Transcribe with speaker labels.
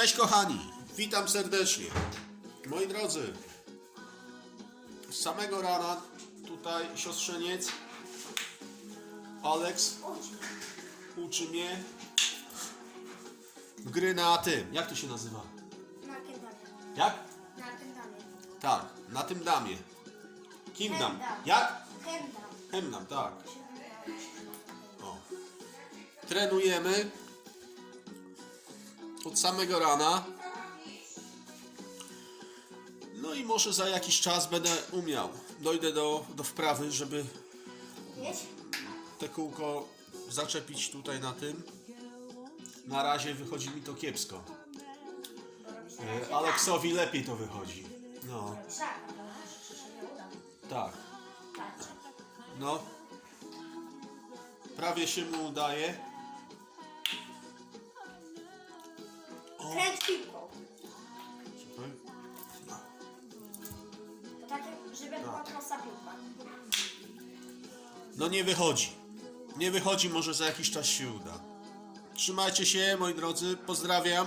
Speaker 1: Cześć kochani, witam serdecznie. Moi drodzy, z samego rana tutaj siostrzeniec Alex uczy mnie gry na tym. Jak to się nazywa?
Speaker 2: Na tym damie.
Speaker 1: Jak?
Speaker 2: Na tym damie.
Speaker 1: Tak, na tym damie. Kim dam?
Speaker 2: Hendam.
Speaker 1: Jak?
Speaker 2: Hendam.
Speaker 1: Hemnam, tak. O. Trenujemy od samego rana. No i może za jakiś czas będę umiał. Dojdę do, do wprawy, żeby te kółko zaczepić tutaj na tym. Na razie wychodzi mi to kiepsko. E, Aleksowi lepiej to wychodzi. No,
Speaker 2: Tak.
Speaker 1: No. Prawie się mu udaje.
Speaker 2: Kręć piłką. To takie, żeby była prosta piłka.
Speaker 1: No nie wychodzi. Nie wychodzi, może za jakiś czas się uda. Trzymajcie się, moi drodzy. Pozdrawiam.